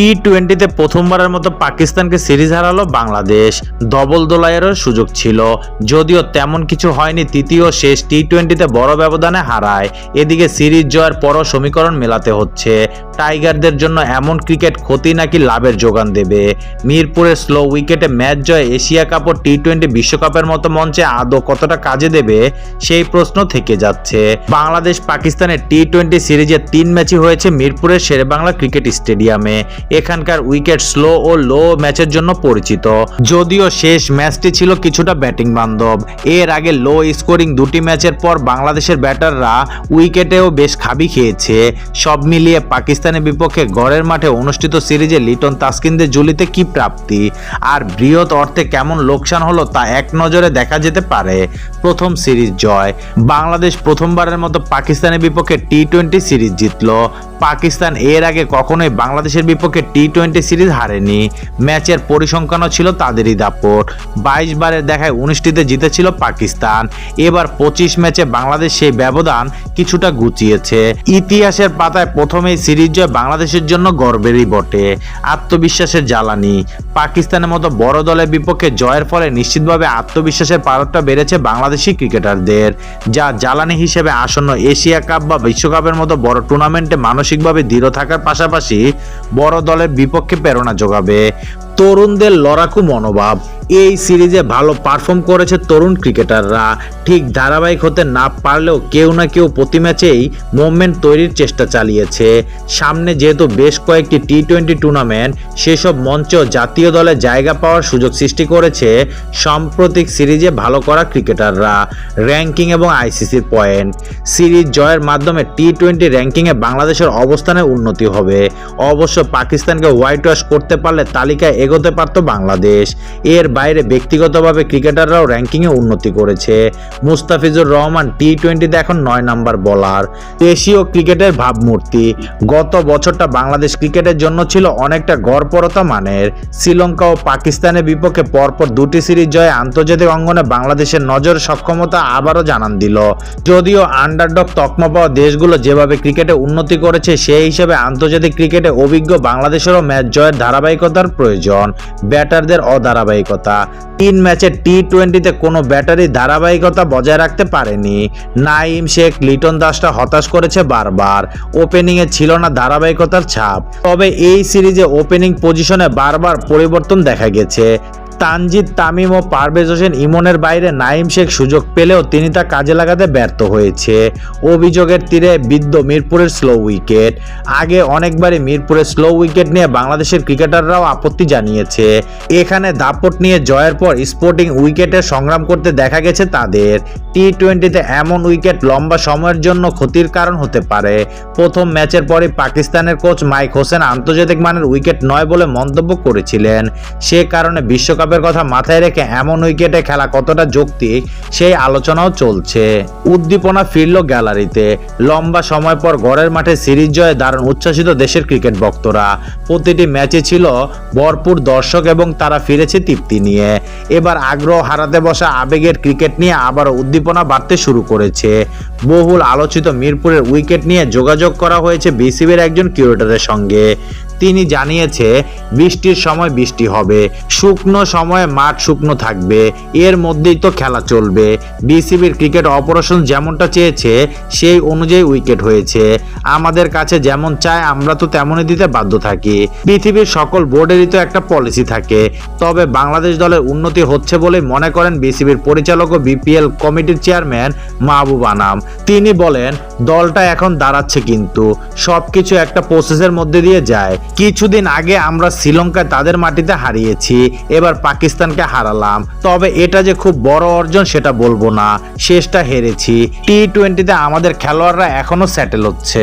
টি টোয়েন্টিতে প্রথমবারের মতো পাকিস্তানকে সিরিজ হারালো বাংলাদেশ। ডবল দোলাইয়েরও সুযোগ ছিল। যদিও তেমন কিছু হয়নি, তৃতীয় শেষ টি টোয়েন্টিতে বড় ব্যবধানে হারায়। এদিকে সিরিজ জয়ের পরও সমীকরণ মেলাতে হচ্ছে। টাইগারদের জন্য এমন ক্রিকেট ক্ষতি নাকি লাভের যোগান দেবে? মিরপুরের স্লো উইকেটে ম্যাচ জয় এশিয়া কাপ ও টি টোয়েন্টি বিশ্বকাপের মতো মঞ্চে আদৌ কতটা কাজে দেবে? সেই প্রশ্ন থেকে যাচ্ছে। বাংলাদেশ পাকিস্তানের টি টোয়েন্টি সিরিজের তিন ম্যাচই হয়েছে মিরপুরের শেরেবাংলা ক্রিকেট স্টেডিয়ামে। এখানকার উইকেট স্লো ও লো ম্যাচের জন্য পরিচিত। যদিও শেষ ম্যাচটি ছিল কিছুটা ব্যাটিং বান্ধব। এর আগে লো স্কোরিং দুটি ম্যাচের পর বাংলাদেশের ব্যাটাররা উইকেটেও বেশ খাবি খেয়েছে। সব মিলিয়ে পাকিস্তানের বিপক্ষে গড়ের মাঠে অনুষ্ঠিত সিরিজে লিটন তাসকিনদের জুলিতে কি প্রাপ্তি? আর বৃহৎ অর্থে কেমন লোকসান হলো তা এক নজরে দেখা যেতে পারে। প্রথম সিরিজ জয়। বাংলাদেশ প্রথমবারের মতো পাকিস্তানের বিপক্ষে টি টোয়েন্টি সিরিজ জিতলো। পাকিস্তান এর আগে কখনোই বাংলাদেশের বিপক্ষে টি টোয়েন্টি সিরিজ হারেনি। ম্যাচের পরিসংখ্যানও ছিল তাদেরই দাপট। বাইশ বারের দেখায় উনিশটিতে জিতেছিল পাকিস্তান। এবার পঁচিশ ম্যাচে বাংলাদেশ সেই ব্যবধান কিছুটা গুছিয়েছে। ইতিহাসের পাতায় প্রথমেই সিরিজ জয় বাংলাদেশের জন্য গর্বেরই বটে। আত্মবিশ্বাসের জ্বালানি। পাকিস্তানের মতো বড় দলের বিপক্ষে জয়ের ফলে নিশ্চিতভাবে আত্মবিশ্বাসের পারতটা বেড়েছে বাংলাদেশি ক্রিকেটারদের। যা জ্বালানি হিসেবে আসন্ন এশিয়া কাপ বা বিশ্বকাপের মতো বড় টুর্নামেন্টে মানসিকভাবে দৃঢ় থাকার পাশাপাশি বড় দলের বিপক্ষে প্রেরণা যোগাবে। তরুণদের লড়াকু মনোভাব। এই সিরিজে ভালো পারফর্ম করেছে তরুণ ক্রিকেটাররা। ঠিক ধারাবাহিক হতে না পারলেও কেউ না কেউ প্রতি ম্যাচেই মুভমেন্ট তৈরির চেষ্টা চালিয়েছে। সামনে যেহেতু বেশ কয়েকটি টি টোয়েন্টি টুর্নামেন্ট সেসব মঞ্চ জাতীয় দলে জায়গা পাওয়ার সুযোগ সৃষ্টি করেছে সাম্প্রতিক সিরিজে ভালো করা ক্রিকেটাররা। র্যাঙ্কিং এবং আইসিসির পয়েন্ট সিরিজ জয়ের মাধ্যমে টি টোয়েন্টি র্যাঙ্কিংয়ে বাংলাদেশের অবস্থানে উন্নতি হবে। অবশ্য পাকিস্তানকে হোয়াইট ওয়াশ করতে পারলে তালিকায় এগোতে পারত বাংলাদেশ। এর বাইরে ব্যক্তিগতভাবে ক্রিকেটাররাও র্যাঙ্কিংয়ে উন্নতি করেছে। মুস্তাফিজুর রহমান টি টোয়েন্টিতে এখন নয় নাম্বার বলার। এশীয় ক্রিকেটের ভাবমূর্তি। গত বছরটা বাংলাদেশ ক্রিকেটের জন্য ছিল অনেকটা গড়পরতা মানের। শ্রীলঙ্কা ও পাকিস্তানের বিপক্ষে পরপর দুটি সিরিজ জয়ে আন্তর্জাতিক অঙ্গনে বাংলাদেশের নজর, সক্ষমতা আবারও জানান দিল। যদিও আন্ডারডগ তকমা পাওয়া দেশগুলো যেভাবে ক্রিকেটে উন্নতি করেছে, সেই হিসেবে আন্তর্জাতিক ক্রিকেটে অভিজ্ঞ বাংলাদেশেরও ম্যাচ জয়ের ধারাবাহিকতার প্রয়োজন। ব্যাটারদের অধারাবাহিকতা। তিন ম্যাচে টি টোয়েন্টিতে কোনো ব্যাটারি ধারাবাহিকতা বজায় রাখতে পারেনি। নাইম শেখ, লিটন দাসটা হতাশ করেছে বারবার। ওপেনিংয়ে ছিল না ধারাবাহিকতার ছাপ। তবে এই সিরিজে ওপেনিং পজিশনে বারবার পরিবর্তন দেখা গেছে। তানজিদ, তামিম ও পারভেজ হোসেন ইমনের বাইরে নাইম শেখ সুযোগ পেলেও তিনি তা কাজে লাগাতে ব্যর্থ হয়েছে। অভিযোগের তীরে বিদ্ধ মিরপুরের স্লো উইকেট। আগে অনেকবারই মিরপুরের স্লো উইকেট নিয়ে বাংলাদেশের ক্রিকেটাররাও আপত্তি জানিয়েছে। এখানে দাপট নিয়ে জয়ের পর স্পোর্টিং উইকেটে সংগ্রাম করতে দেখা গেছে তাদের। টি টোয়েন্টিতে এমন উইকেট লম্বা সময়ের জন্য ক্ষতির কারণ হতে পারে। প্রথম ম্যাচের পরে পাকিস্তানের কোচ মাইক হোসেন আন্তর্জাতিক মানের উইকেট নয় বলে মন্তব্য করেছিলেন। সে কারণে বিশ্বকাপের কথা মাথায় রেখে এমন উইকেটে খেলা কতটা যৌক্তিক সেই আলোচনাও চলছে। উদ্দীপনা ফিরল গ্যালারিতে। লম্বা সময় পর গড়ের মাঠে সিরিজ জয়ে দারুণ উচ্ছ্বাসিত দেশের ক্রিকেট ভক্তরা। প্রতিটি ম্যাচে ছিল ভরপুর দর্শক এবং তারা ফিরেছে তৃপ্তি নিয়ে। এবার আগ্রহ হারাতে বসা আবেগের ক্রিকেট নিয়ে আবারও উদ্দীপনা বাড়তে শুরু করেছে। বহুল আলোচিত মিরপুরের উইকেট নিয়ে যোগাযোগ করা হয়েছে বিসিবির একজন কিউরেটরের সঙ্গে। তিনি জানিয়েছে, বৃষ্টির সময় বৃষ্টি হবে, শুকনো সময়ে মাঠ শুকনো থাকবে, এর মধ্যেই তো খেলা চলবে। বিসিবির ক্রিকেট অপারেশন যেমনটা চেয়েছে, সেই অনুযায়ী উইকেট হয়েছে। আমাদের কাছে যেমন চায়, আমরা তো তেমনই দিতে বাধ্য থাকি। পৃথিবীর সকল বোর্ডেরই তো একটা পলিসি থাকে। তবে বাংলাদেশ দলের উন্নতি হচ্ছে বলে মনে করেন বিসিবির পরিচালক ও বিপিএল কমিটির চেয়ারম্যান মাহবুব আনাম। তিনি বলেন, দলটা এখন দাঁড়াচ্ছে কিন্তু, সবকিছু একটা প্রসেসের মধ্যে দিয়ে যায়। কিছুদিন আগে আমরা শ্রীলঙ্কায় তাদের মাটিতে হারিয়েছি, এবার পাকিস্তানকে হারালাম। তবে এটা যে খুব বড় অর্জন সেটা বলব না, শেষটা হেরেছি। টি টোয়েন্টিতে আমাদের খেলোয়াড়রা এখনও স্যাটেল হচ্ছে।